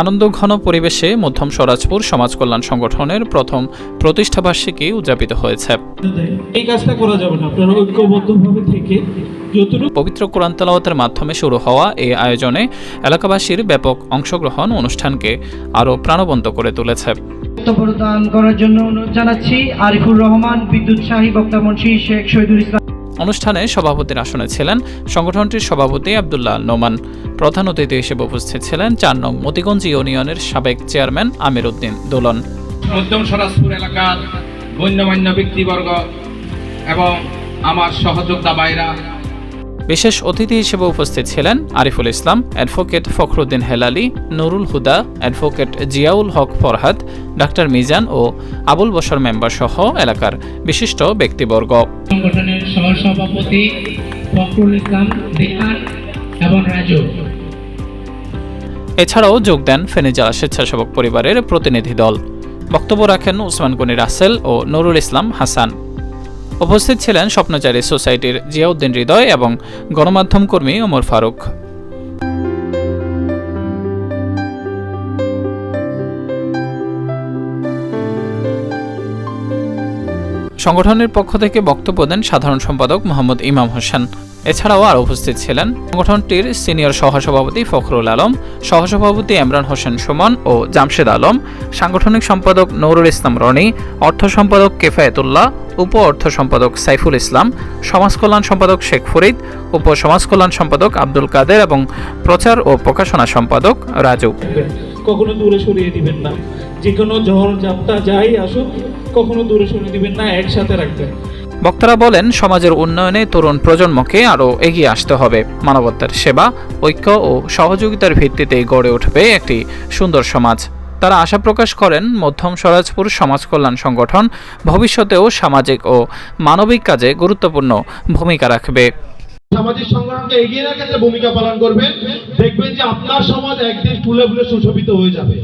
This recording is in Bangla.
আনন্দঘন পরিবেশে মধ্যম স্বরাজপুর সমাজ কল্যাণ সংগঠনের প্রথম প্রতিষ্ঠাবার্ষিকী উদযাপিত হয়েছে। এই কাজটা করা যাবে না। আপনারা ঐক্যবদ্ধভাবে থেকে পবিত্র কোরআন তেলাওয়াতের মাধ্যমে শুরু হওয়া এই আয়োজনে এলাকাবাসীর ব্যাপক অংশগ্রহণ অনুষ্ঠানকে আরও প্রাণবন্ত করে তুলেছে। বক্তব্য প্রদান করার জন্য অনুরোধ জানাচ্ছি আরিফুর রহমান বিদ্যুৎ শাহী বক্তা মুন্সি শেখ শহীদুল ইসলাম। অনুষ্ঠানে সভাপতির আসনে ছিলেন সংগঠনটির সভাপতি আবদুল্লাহ নোমান। প্রধান অতিথি হিসেবে উপস্থিত ছিলেন চার নং মতিগঞ্জ ইউনিয়নের সাবেক চেয়ারম্যান আমির উদ্দিন দোলন। মধ্যম সরাজপুর এলাকার গণ্যমান্য ব্যক্তিবর্গ এবং আমার সহযোদ্ধা ভাইরা বিশেষ অতিথি হিসেবে উপস্থিত ছিলেন Ariful Islam advocate Fakhruddin Helali Nurul Huda advocate Ziaul Haque Farhad doctor Mizan ও আবুল বসর মেম্বার সহ এলাকার বিশিষ্ট ব্যক্তিবর্গ। সংগঠনের সহসভাপতি ফখরুল ইসলাম দেহান এবং রাজু এছাড়াও যোগ দেন ফেনী জেলা স্বেচ্ছাসেবক পরিবারের প্রতিনিধি দল। বক্তব্য রাখেন উসমান গনি রাসেল ও নুরুল ইসলাম হাসান। উপস্থিত ছিলেন স্বপ্নচারী সোসাইটির জিয়াউদ্দিন হৃদয় এবং গণমাধ্যম কর্মী ওমর ফারুক। সংগঠনের পক্ষ থেকে বক্তব্য দেন সাধারণ সম্পাদক মোহাম্মদ ইমাম হোসেন। এছাড়াও আর উপস্থিত ছিলেন সংগঠনটির সিনিয়র সহসভাপতি ফখরুল আলম, সহসভাপতি ইমরান হোসেন সুমন ও জামশেদ আলম, সাংগঠনিক সম্পাদক নৌরুল ইসলাম রনি, অর্থ সম্পাদক কেফায়েতুল্লাহ, উপ অর্থ সম্পাদক সাইফুল ইসলাম, সমাজ কল্যাণ সম্পাদক শেখ ফরিদ, উপ সমাজ কল্যাণ সম্পাদক আব্দুল কাদের এবং প্রচার ও প্রকাশনা সম্পাদক রাজু। কখনো দূরে সরিয়ে দিবেন না। যে কোনো ঝড় যাত্রা যাই আসুক, কখনো দূরে সরিয়ে দিবেন না, একসাথে রাখবেন। বক্তারা বলেন, সমাজের উন্নয়নে তরুণ প্রজন্মকে আরও এগিয়ে আসতে হবে। মানবতার সেবা, ঐক্য ও সহযোগিতার ভিত্তিতে গড়ে উঠবে একটি সুন্দর সমাজ। তারা আশা প্রকাশ করেন, মধ্যম স্বরাজপুর সমাজ কল্যাণ সংগঠন ভবিষ্যতেও সামাজিক ও মানবিক কাজে গুরুত্বপূর্ণ ভূমিকা রাখবে। সামাজিক সংগঠনকে এগিয়ে রাখার ভূমিকা পালন করবেন দেখবেন যে আপনার সমাজ একদিন ফুলে ফুলে সুশোভিত হয়ে যাবে।